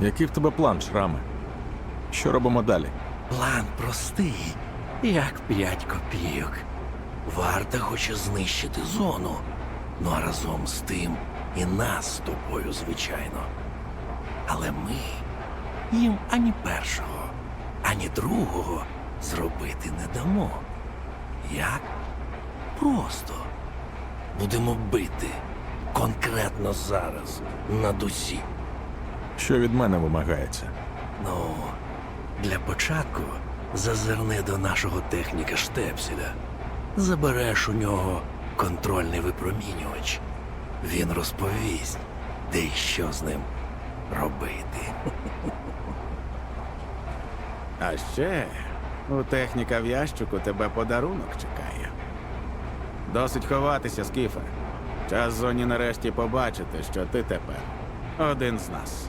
Який в тебе план, шрами? Що робимо далі? План простий, як п'ять копійок. Варта хоче знищити зону. Ну а разом з тим і нас з тобою, звичайно. Але ми їм ані першого, ані другого зробити не дамо. Як? Просто будемо бити конкретно зараз над усі. Що від мене вимагається? Ну, для початку зазирни до нашого техніка Штепселя. Забереш у нього контрольний випромінювач. Він розповість, де і що з ним робити. А ще у техніка в ящику тебе подарунок чекає. Досить ховатися, Скіфе. Час зоні нарешті побачити, що ти тепер один з нас.